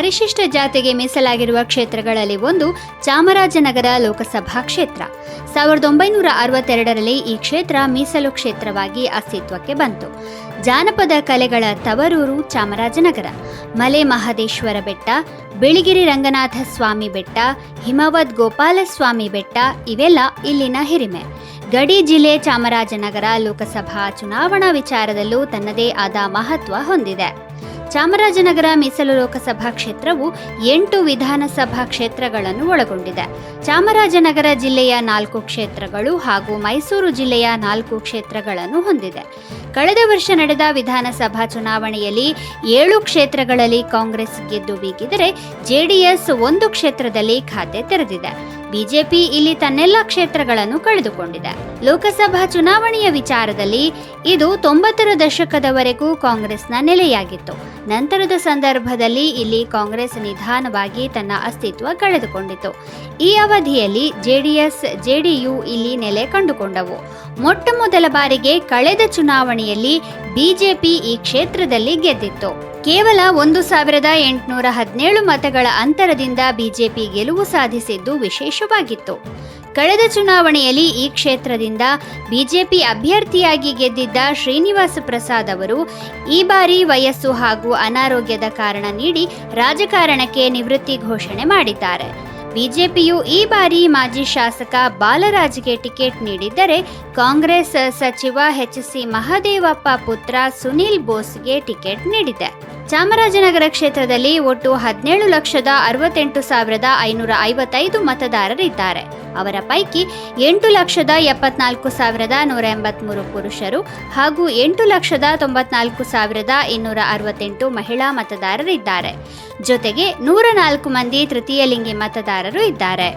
ಪರಿಶಿಷ್ಟ ಜಾತಿಗೆ ಮೀಸಲಾಗಿರುವ ಕ್ಷೇತ್ರಗಳಲ್ಲಿ ಒಂದು ಚಾಮರಾಜನಗರ ಲೋಕಸಭಾ ಕ್ಷೇತ್ರ. ಸಾವಿರದ ಒಂಬೈನೂರ ಅರವತ್ತೆರಡರಲ್ಲಿ ಈ ಕ್ಷೇತ್ರ ಮೀಸಲು ಕ್ಷೇತ್ರವಾಗಿ ಅಸ್ತಿತ್ವಕ್ಕೆ ಬಂತು. ಜಾನಪದ ಕಲೆಗಳ ತವರೂರು ಚಾಮರಾಜನಗರ. ಮಲೆ ಮಹದೇಶ್ವರ ಬೆಟ್ಟ, ಬಿಳಿಗಿರಿ ರಂಗನಾಥ ಸ್ವಾಮಿ ಬೆಟ್ಟ, ಹಿಮವದ್ ಗೋಪಾಲಸ್ವಾಮಿ ಬೆಟ್ಟ ಇವೆಲ್ಲ ಇಲ್ಲಿನ ಹಿರಿಮೆ. ಗಡಿ ಜಿಲ್ಲೆ ಚಾಮರಾಜನಗರ ಲೋಕಸಭಾ ಚುನಾವಣಾ ವಿಚಾರದಲ್ಲೂ ತನ್ನದೇ ಆದ ಮಹತ್ವ ಹೊಂದಿದೆ. ಚಾಮರಾಜನಗರ ಮೀಸಲು ಲೋಕಸಭಾ ಕ್ಷೇತ್ರವು ಎಂಟು ವಿಧಾನಸಭಾ ಕ್ಷೇತ್ರಗಳನ್ನು ಒಳಗೊಂಡಿದೆ. ಚಾಮರಾಜನಗರ ಜಿಲ್ಲೆಯ ನಾಲ್ಕು ಕ್ಷೇತ್ರಗಳು ಹಾಗೂ ಮೈಸೂರು ಜಿಲ್ಲೆಯ ನಾಲ್ಕು ಕ್ಷೇತ್ರಗಳನ್ನು ಹೊಂದಿದೆ. ಕಳೆದ ವರ್ಷ ನಡೆದ ವಿಧಾನಸಭಾ ಚುನಾವಣೆಯಲ್ಲಿ ಏಳು ಕ್ಷೇತ್ರಗಳಲ್ಲಿ ಕಾಂಗ್ರೆಸ್ ಗೆದ್ದು ಬೀಗಿದರೆ ಜೆಡಿಎಸ್ ಒಂದು ಕ್ಷೇತ್ರದಲ್ಲಿ ಖಾತೆ ತೆರೆದಿದೆ. ಬಿಜೆಪಿ ಇಲ್ಲಿ ತನ್ನೆಲ್ಲ ಕ್ಷೇತ್ರಗಳನ್ನು ಕಳೆದುಕೊಂಡಿದೆ. ಲೋಕಸಭಾ ಚುನಾವಣೆಯ ವಿಚಾರದಲ್ಲಿ ಇದು ತೊಂಬತ್ತರ ದಶಕದವರೆಗೂ ಕಾಂಗ್ರೆಸ್ನ ನೆಲೆಯಾಗಿತ್ತು. ನಂತರದ ಸಂದರ್ಭದಲ್ಲಿ ಇಲ್ಲಿ ಕಾಂಗ್ರೆಸ್ ನಿಧಾನವಾಗಿ ತನ್ನ ಅಸ್ತಿತ್ವ ಕಳೆದುಕೊಂಡಿತು. ಈ ಅವಧಿಯಲ್ಲಿ ಜೆಡಿಎಸ್, ಜೆಡಿಯು ಇಲ್ಲಿ ನೆಲೆ ಕಂಡುಕೊಂಡವು. ಮೊಟ್ಟ ಮೊದಲ ಬಾರಿಗೆ ಕಳೆದ ಚುನಾವಣೆಯಲ್ಲಿ ಬಿಜೆಪಿ ಈ ಕ್ಷೇತ್ರದಲ್ಲಿ ಗೆದ್ದಿತ್ತು. ಕೇವಲ ಒಂದು ಸಾವಿರದ ಎಂಟುನೂರ ಹದಿನೇಳು ಮತಗಳ ಅಂತರದಿಂದ ಬಿಜೆಪಿ ಗೆಲುವು ಸಾಧಿಸಿದ್ದು ವಿಶೇಷವಾಗಿತ್ತು ಕಳೆದ ಚುನಾವಣೆಯಲ್ಲಿ ಈ ಕ್ಷೇತ್ರದಿಂದ ಬಿಜೆಪಿ ಅಭ್ಯರ್ಥಿಯಾಗಿ ಗೆದ್ದಿದ್ದ ಶ್ರೀನಿವಾಸ ಪ್ರಸಾದ್ ಅವರು ಈ ಬಾರಿ ವಯಸ್ಸು ಹಾಗೂ ಅನಾರೋಗ್ಯದ ಕಾರಣ ನೀಡಿ ರಾಜಕಾರಣಕ್ಕೆ ನಿವೃತ್ತಿ ಘೋಷಣೆ ಮಾಡಿದ್ದಾರೆ. ಬಿಜೆಪಿಯು ಈ ಬಾರಿ ಮಾಜಿ ಶಾಸಕ ಬಾಲರಾಜ್ಗೆ ಟಿಕೆಟ್ ನೀಡಿದ್ದರೆ ಕಾಂಗ್ರೆಸ್ ಸಚಿವ ಎಚ್ ಸಿ ಮಹದೇವಪ್ಪ ಪುತ್ರ ಸುನೀಲ್ ಬೋಸ್ಗೆ ಟಿಕೆಟ್ ನೀಡಿದೆ. ಚಾಮರಾಜನಗರ ಕ್ಷೇತ್ರದಲ್ಲಿ ಒಟ್ಟು ಹದಿನೇಳು ಲಕ್ಷದ ಅರವತ್ತೆಂಟು ಸಾವಿರದ ಐನೂರ ಐವತ್ತೈದು ಮತದಾರರಿದ್ದಾರೆ. ಅವರ ಪೈಕಿ ಎಂಟು ಲಕ್ಷದ ಎಪ್ಪತ್ನಾಲ್ಕು ಸಾವಿರದ ನೂರ ಎಂಬತ್ಮೂರು ಪುರುಷರು ಹಾಗೂ ಎಂಟು ಲಕ್ಷದ ತೊಂಬತ್ನಾಲ್ಕು ಸಾವಿರದ ಇನ್ನೂರ ಅರವತ್ತೆಂಟು ಮಹಿಳಾ ಮತದಾರರಿದ್ದಾರೆ. ಜೊತೆಗೆ ನೂರ ನಾಲ್ಕು ಮಂದಿ ತೃತೀಯ ಲಿಂಗಿ ಮತದಾರರು ಇದ್ದಾರೆ.